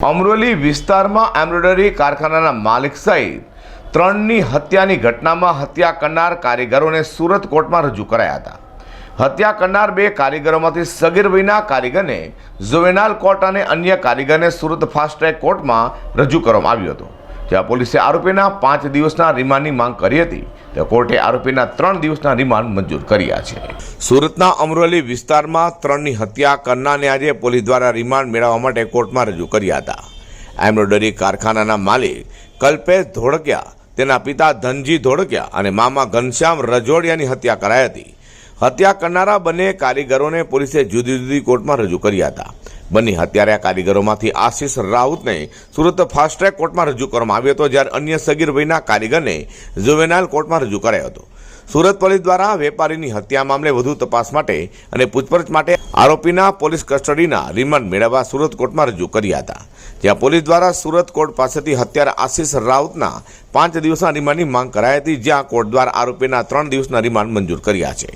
અમરોલી વિસ્તારમાં એમ્બ્રોઇડરી કારખાનાના માલિક સહિત ત્રણની હત્યાની ઘટનામાં હત્યા કરનાર કારીગરોને સુરત કોર્ટમાં રજૂ કરાયા હતા. હત્યા કરનાર બે કારીગરોમાંથી સગીર વયના કારીગરને ઝુવેનાલ કોર્ટ અને અન્ય કારીગરને સુરત ફાસ્ટ ટ્રેક કોર્ટમાં રજૂ કરવામાં આવ્યું હતું. જ્યાં પોલીસે આરોપીના પાંચ દિવસના રિમાન્ડની માંગ કરી હતી, તો કોર્ટે આરોપીના ત્રણ દિવસના રિમાન્ડ મંજૂર કર્યા છે. સુરતના અમરોલી વિસ્તારમાં ત્રણની હત્યા કરનારને આજે પોલીસ દ્વારા રિમાન્ડ મેળવવા માટે કોર્ટમાં રજૂ કર્યા હતા. એમ્બ્રોઇડરી કારખાનાના માલિક કલ્પેશ ધોળકિયા, તેના પિતા ધનજી ધોળકિયા અને મામા ઘનશ્યામ રજોડિયાની હત્યા કરાઈ હતી. હત્યા કરનારા બંને કારીગરોને પોલીસે જુદી જુદી કોર્ટમાં રજૂ કર્યા હતા. બંને આ કારીગરોમાંથી આશિષ રાઉતને સુરત ફાસ્ટ ટ્રેક કોર્ટમાં રજૂ કરવામાં આવ્યો હતો, જ્યારે અન્ય સગીર વયના કારીગરને જુવેનાઇલ કોર્ટમાં રજૂ કરાયો હતો. સુરત પોલીસ દ્વારા વેપારીની હત્યા મામલે વધુ તપાસ માટે અને પૂછપરછ માટે આરોપીના પોલીસ કસ્ટડીના રિમાન્ડ મેળવવા સુરત કોર્ટમાં રજૂ કર્યા હતા. જ્યાં પોલીસ દ્વારા સુરત કોર્ટ પાસેથી હત્યારા આશિષ રાઉતના પાંચ દિવસના રિમાન્ડની માંગ કરાઈ હતી, જ્યાં કોર્ટ દ્વારા આરોપીના ત્રણ દિવસના રિમાન્ડ મંજૂર કર્યા છે.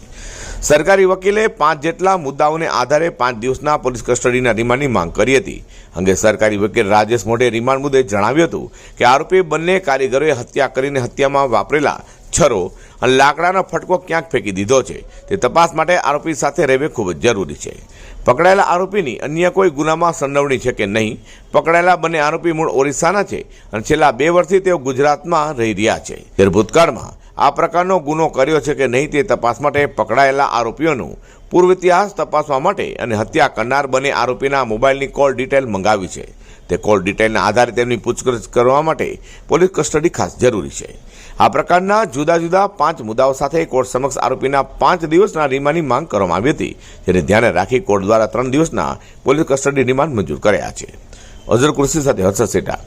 સરકારી વકીલે પાંચ જેટલા મુદ્દાઓને આધારે પાંચ દિવસના પોલીસ કસ્ટડીના રિમાન્ડની માંગ કરી હતી. અંગે સરકારી વકીલ રાજેશ મોઢે રિમાન્ડ મુદ્દે જણાવ્યું હતું કે આરોપી બંને કારીગરોએ હત્યા કરીને હત્યામાં વાપરેલા છરો અને લાકડાનો ફટકો ક્યાંક ફેંકી દીધો છે. તે તપાસ માટે આરોપી સાથે રહેવી ખૂબ જ જરૂરી છે. પકડાયેલા આરોપીની અન્ય કોઈ ગુનામાં સંડોવણી છે કે નહીં? પકડાયેલા બંને આરોપી મૂળ ઓરિસ્સાના છે અને છેલ્લા બે વર્ષથી તેઓ ગુજરાતમાં રહી રહ્યા છે. ત્યારે ભૂતકાળમાં આ પ્રકારનો ગુનો કર્યો છે કે નહીં તે તપાસ માટે પકડાયેલા આરોપીઓનું પૂર્વ ઇતિહાસ તપાસવા માટે અને હત્યા કરનાર બંને આરોપીના મોબાઈલની કોલ ડિટેલ મંગાવી છે. તે કોલ ડિટેલના આધારે તેમની પૂછપરછ કરવા માટે પોલીસ કસ્ટડી ખાસ જરૂરી છે. આ પ્રકારના જુદા જુદા પાંચ મુદ્દાઓ સાથે કોર્ટ સમક્ષ આરોપીના પાંચ દિવસના રિમાન્ડની માંગ કરવામાં આવી હતી, જેને ધ્યાને રાખી કોર્ટ દ્વારા ત્રણ દિવસના પોલીસ કસ્ટડી રિમાન્ડ મંજૂર કર્યા છે. અઝર કુર્સી સાથે હર્ષદ સેટા.